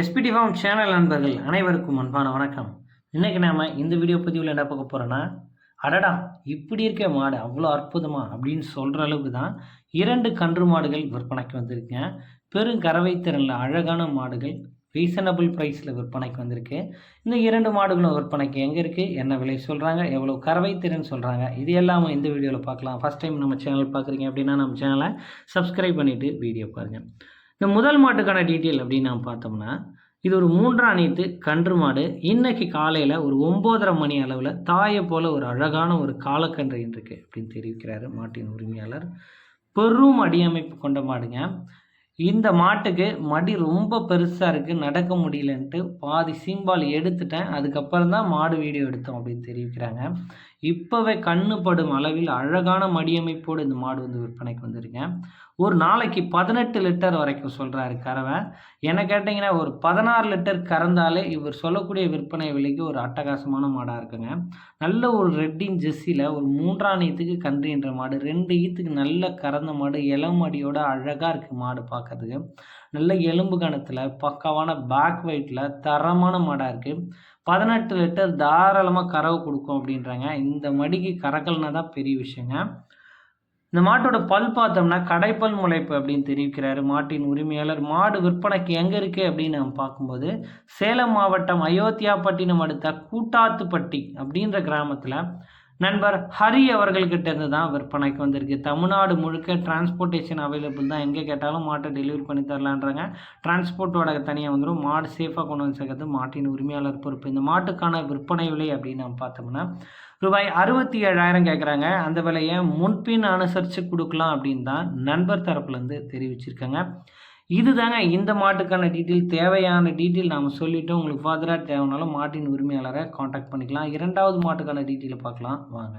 SPD form channel நண்பர்கள் அனைவருக்கும் அன்பான வணக்கம். இன்றைக்கி நாம் இந்த வீடியோ பதிவில் என்ன பார்க்க போகிறோன்னா அடடா இப்படி இருக்க மாடு அவ்வளோ அற்புதமா அப்படின்னு சொல்கிற அளவுக்கு தான் இரண்டு கன்று மாடுகள் விற்பனைக்கு வந்திருக்குங்க பெரும் திறனில் அழகான மாடுகள் ரீசனபிள் ப்ரைஸில் விற்பனைக்கு வந்திருக்கு. இந்த இரண்டு மாடுகளும் விற்பனைக்கு எங்கே இருக்குது என்ன விலை சொல்கிறாங்க எவ்வளோ கறவை திறன் சொல்கிறாங்க இது எல்லாமே இந்த வீடியோவில் பார்க்கலாம். ஃபஸ்ட் டைம் நம்ம சேனல் பார்க்குறீங்க அப்படின்னா நம்ம சேனலை சப்ஸ்கிரைப் பண்ணிவிட்டு வீடியோ பாருங்கள் இந்த முதல் மாட்டுக்கான டீட்டெயில் அப்படின்னு நாம் பார்த்தோம்னா இது ஒரு மூன்றாம் நீத்து கன்று மாடு. இன்னைக்கு காலையில் ஒரு ஒம்போதரை மணி அளவில் தாயை போல் ஒரு அழகான ஒரு காலக்கன்று இருக்கு அப்படின்னு தெரிவிக்கிறாரு மாட்டின் உரிமையாளர். பெரும் அடியமைப்பு கொண்ட மாடுங்க. இந்த மாட்டுக்கு மடி ரொம்ப பெருசாக இருக்குது நடக்க முடியலன்ட்டு பாதி சீம்பால் எடுத்துட்டேன். அதுக்கப்புறம் தான் மாடு வீடியோ எடுத்தோம் அப்படின்னு தெரிவிக்கிறாங்க. இப்போவே கண்ணுப்படும் அளவில் அழகான மடியமைப்போடு இந்த மாடு வந்து விற்பனைக்கு வந்திருக்கேன் ஒரு நாளைக்கு பதினெட்டு லிட்டர் வரைக்கும் சொல்கிறாரு கறவை. என்ன கேட்டிங்கன்னா ஒரு பதினாறு லிட்டர் கறந்தாலே இவர் சொல்லக்கூடிய விற்பனை விலைக்கு ஒரு அட்டகாசமான மாடாக இருக்குங்க. நல்ல ஒரு ரெட்டின் ஜெஸ்ஸியில் ஒரு மூன்றாம் ஈத்துக்கு கன்றுன்ற மாடு ரெண்டு ஈத்துக்கு நல்ல கறந்த மாடு இளமடியோட அழகாக இருக்குது மாடு பார்க்கறதுக்கு நல்ல எலும்பு கணத்தில் பக்காவான பேக் வெயிட்டில் தரமான மாடாக இருக்குது பதினெட்டு லிட்டர் தாராளமாக கறவை கொடுக்கும் அப்படின்றாங்க. இந்த மடிக்கு கறக்கல்னா தான் பெரிய விஷயங்க. இந்த மாட்டோட பல் பார்த்தோம்னா கடைப்பல் முளைப்பு அப்படின்னு தெரிவிக்கிறாரு மாட்டின் உரிமையாளர். மாடு விற்பனைக்கு எங்கே இருக்குது அப்படின்னு நம்ம பார்க்கும்போது சேலம் மாவட்டம் அயோத்தியாப்பட்டினம் அடுத்த கூட்டாத்துப்பட்டி அப்படின்ற கிராமத்தில் நண்பர் ஹரி அவர்கள்கிட்ட இருந்து தான் விற்பனைக்கு வந்திருக்கு. தமிழ்நாடு முழுக்க டிரான்ஸ்போர்ட்டேஷன் அவைலபிள் தான். எங்கே கேட்டாலும் மாட்டை டெலிவரி பண்ணி தரலான்றாங்க. டிரான்ஸ்போர்ட்டோட தனியாக வந்துடும் மாடு சேஃபாக கொண்டு வந்து சேர்க்கறது மாட்டின் உரிமையாளர் பொறுப்பு. இந்த மாட்டுக்கான விற்பனை விலை அப்படின்னு நம்ம பார்த்தோம்னா ரூபாய் அறுபத்தி ஏழாயிரம் கேட்குறாங்க அந்த விலையை முன்பின் அனுசரித்து கொடுக்கலாம் அப்படின்னு தான் நண்பர் தரப்புலேருந்து தெரிவிச்சிருக்காங்க. இதுதாங்க இந்த மாட்டுக்கான டீட்டெயில் தேவையான டீட்டெயில் நாம் சொல்லிவிட்டு உங்களுக்கு ஃபர்தராக தேவைனாலும் மாட்டின் உரிமையாளரை காண்டாக்ட் பண்ணிக்கலாம். இரண்டாவது மாட்டுக்கான டீட்டெயிலை பார்க்கலாம். வாங்க.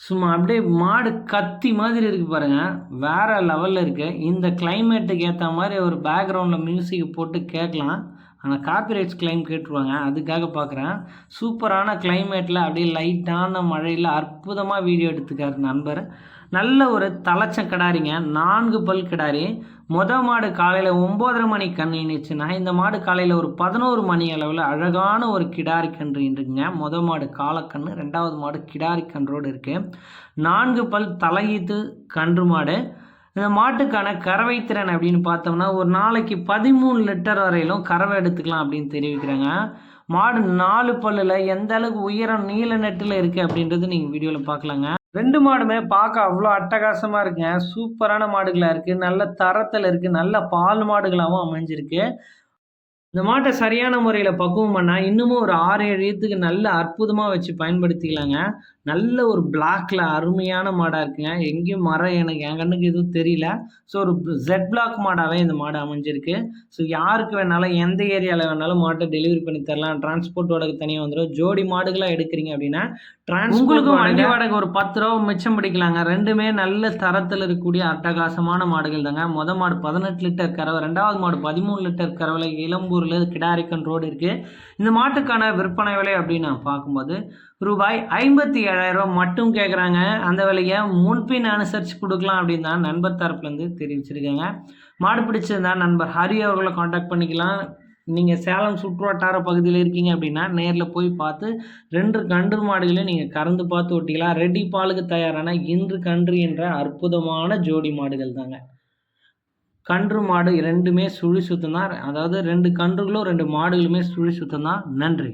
சும்மா அப்படியே மாடு கத்தி மாதிரி இருக்குது பாருங்கள் வேறு லெவலில் இருக்குது இந்த கிளைமேட்டுக்கு ஏற்ற மாதிரி ஒரு பேக்ரவுண்டில் மியூசிக் போட்டு கேட்கலாம். ஆனால் காப்பிரைட்ஸ் கிளைம் கேட்டுருவாங்க. அதுக்காக பார்க்குறேன். சூப்பரான கிளைமேட்டில் அப்படியே லைட்டான மழையில் அற்புதமாக வீடியோ எடுத்துக்காரு நண்பர். நல்ல ஒரு தலைச்சம் கிடாரிங்க நான்கு பல் கிடாரி மொத மாடு காலையில் ஒம்போதரை மணி கன்று இணைச்சுன்னா இந்த மாடு காலையில் ஒரு பதினோரு மணி அளவில் அழகான ஒரு கிடாரி கன்று இருக்குங்க. மொத மாடு காலக்கன்று ரெண்டாவது மாடு கிடாரி கன்றோடு இருக்குது நான்கு பல் தலையீத்து கன்று மாடு. இந்த மாட்டுக்கான கறவை திறன் அப்படின்னு பார்த்தோம்னா ஒரு நாளைக்கு பதிமூணு லிட்டர் வரையிலும் கறவை எடுத்துக்கலாம் அப்படின்னு தெரிவிக்கிறாங்க. மாடு நாலு பல்லில் எந்த அளவுக்கு உயரம் நீல நெட்டில் இருக்குது அப்படின்றது நீங்கள் வீடியோவில் பார்க்கலாங்க. ரெண்டு மாடுமே பார்க்க அவ்வளோ அட்டகாசமாக இருக்குங்க. சூப்பரான மாடுகளாக இருக்குது நல்ல தரத்தில் இருக்குது நல்ல பால் மாடுகளாகவும் அமைஞ்சிருக்கு. இந்த மாட்டை சரியான முறையில் பக்குவம் பண்ணால் இன்னமும் ஒரு ஆறு ஏழு ஈத்துக்கு நல்ல அற்புதமாக வச்சு பயன்படுத்திக்கலாங்க. நல்ல ஒரு பிளாக்ல அருமையான மாடாக இருக்குங்க. எங்கேயும் மரம் எனக்கு என் கண்ணுக்கு எதுவும் தெரியல. ஸோ ஒரு ஜெட் பிளாக் மாடாகவே இந்த மாடு அமைஞ்சிருக்கு. ஸோ யாருக்கு வேணாலும் எந்த ஏரியாவில் வேணாலும் மாட்டை டெலிவரி பண்ணி தரலாம். டிரான்ஸ்போர்ட்டோட தனியாக வந்துடும் ஜோடி மாடுகளாக எடுக்கிறீங்க அப்படின்னா டிரான்ஸ்போர்ட்டுக்கும் வண்டி வாடகை ஒரு பத்து ரூபா மிச்சம் பிடிக்கலாங்க. ரெண்டுமே நல்ல தரத்தில் இருக்கக்கூடிய அட்டகாசமான மாடுகள் தாங்க. மொதல் மாடு பதினெட்டு லிட்டர் கறவை ரெண்டாவது மாடு பதிமூணு லிட்டர் கறவையில் இளம்பூரில் கிடாரிக்கன் ரோடு இருக்குது இந்த மாட்டுக்கான விற்பனை விலை அப்படின்னு நான் பார்க்கும்போது ரூபாய் ஐம்பத்தி ஏழாயிரம் மட்டும் கேட்குறாங்க அந்த விலையை முன்பின் அனுசரித்து கொடுக்கலாம் அப்படின்னு தான் நண்பர் தரப்புலேருந்து தெரிவிச்சிருக்காங்க. மாடு பிடிச்சிருந்தா நண்பர் ஹரி அவர்களை காண்டாக்ட் பண்ணிக்கலாம். நீங்கள் சேலம் சுற்றுவட்டார பகுதியில் இருக்கீங்க அப்படின்னா நேரில் போய் பார்த்து ரெண்டு கன்று மாடுகளையும் நீங்கள் கறந்து பார்த்து ஓட்டிக்கலாம். ரெடி பாலுக்கு தயாரான இன்று கன்று என்ற அற்புதமான ஜோடி மாடுகள் தாங்க. கன்று மாடு ரெண்டுமே சுழி சுத்தம் தான் அதாவது ரெண்டு கன்றுகளும் ரெண்டு மாடுகளுமே சுழி சுத்தம் தான் நன்றி.